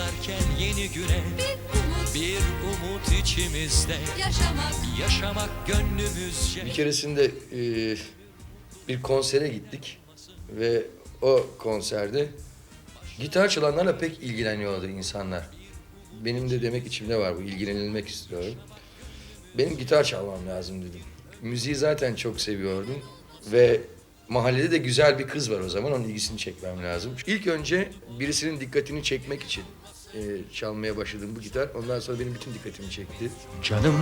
başlarken yeni güne Bir umut Bir umut içimizde yaşamak Yaşamak gönlümüzce Bir keresinde e, bir konsere gittik ve o konserde gitar çalanlarla pek ilgileniyordu insanlar. Benim de demek içimde var bu, ilgilenilmek istiyorum. Benim gitar çalmam lazım dedim. Müziği zaten çok seviyordum ve mahallede de güzel bir kız var o zaman, onun ilgisini çekmem lazım. İlk önce birisinin dikkatini çekmek için e, çalmaya başladım bu gitar. Ondan sonra benim bütün dikkatimi çekti. Canım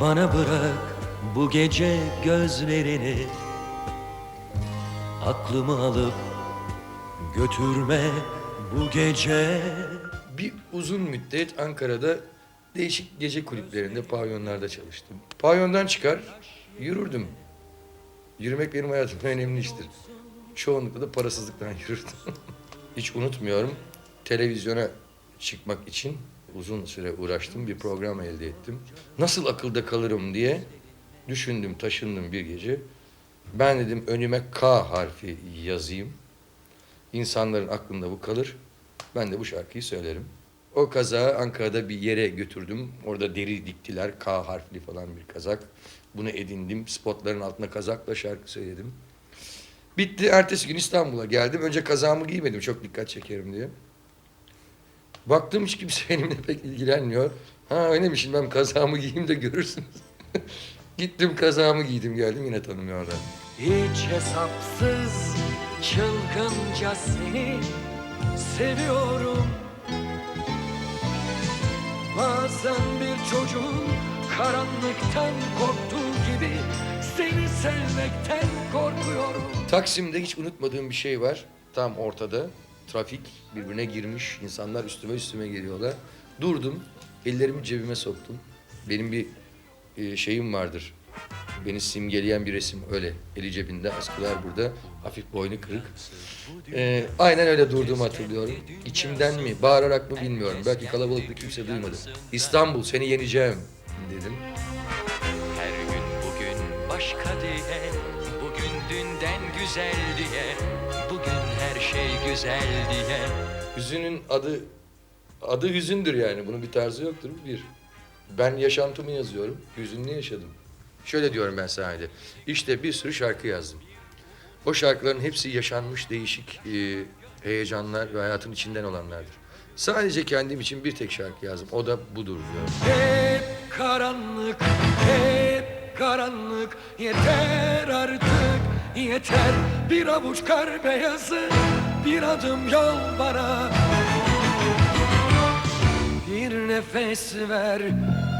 bana bırak bu gece gözlerini Aklımı alıp götürme bu gece Bir uzun müddet Ankara'da değişik gece kulüplerinde, pavyonlarda çalıştım. Pavyondan çıkar, yürürdüm. Yürümek benim hayatımda önemli iştir. Çoğunlukla da parasızlıktan yürürdüm. Hiç unutmuyorum, televizyona çıkmak için uzun süre uğraştım, bir program elde ettim. Nasıl akılda kalırım diye düşündüm, taşındım bir gece. Ben dedim önüme K harfi yazayım. İnsanların aklında bu kalır. Ben de bu şarkıyı söylerim. O kazağı Ankara'da bir yere götürdüm. Orada deri diktiler. K harfli falan bir kazak. Bunu edindim. Spotların altına kazakla şarkı söyledim. Bitti. Ertesi gün İstanbul'a geldim. Önce kazağımı giymedim. Çok dikkat çekerim diye. Baktım hiç kimse benimle pek ilgilenmiyor. Ha öyle mi? Şimdi ben kazağımı giyeyim de görürsünüz. Gittim kazağımı giydim geldim yine tanımıyorlar. Hiç hesapsız çılgınca seni seviyorum Bazen bir çocuğun karanlıktan korktuğu gibi Seni sevmekten korkuyorum Taksim'de hiç unutmadığım bir şey var. Tam ortada. Trafik birbirine girmiş. insanlar üstüme üstüme geliyorlar. Durdum. Ellerimi cebime soktum. Benim bir e, şeyim vardır. Beni simgeleyen bir resim öyle. Eli cebinde, askılar burada. Hafif boynu kırık. E, aynen öyle durduğumu hatırlıyorum. İçimden mi, bağırarak mı bilmiyorum. Belki kalabalıkta kimse duymadı. İstanbul seni yeneceğim dedim. Her gün bugün başka diye Bugün dünden güzel diye Bugün her şey güzel diye Hüzünün adı adı hüzündür yani. Bunun bir tarzı yoktur. Bir. Ben yaşantımı yazıyorum. Hüzünlü yaşadım. Şöyle diyorum ben sahnede. İşte bir sürü şarkı yazdım. O şarkıların hepsi yaşanmış değişik e, heyecanlar ve hayatın içinden olanlardır. Sadece kendim için bir tek şarkı yazdım. O da budur diyorum. Hep karanlık, hep karanlık Yeter artık, yeter Bir avuç kar beyazı, bir adım yol bana Bir nefes ver,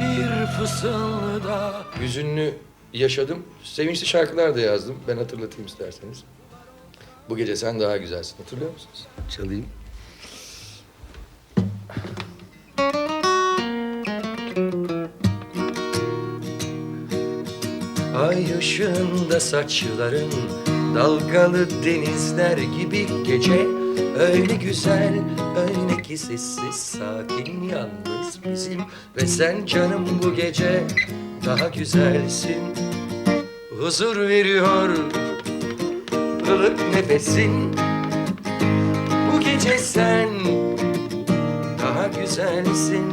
bir fısılda Hüzünlü yaşadım. Sevinçli şarkılar da yazdım. Ben hatırlatayım isterseniz. Bu gece sen daha güzelsin. Hatırlıyor musunuz? Çalayım. Ay ışığında saçların dalgalı denizler gibi gece. Öyle güzel, öyle ki sessiz, sakin, yalnız bizim Ve sen canım bu gece. Daha güzelsin Huzur veriyor ılık nefesin. Bu gece sen daha güzelsin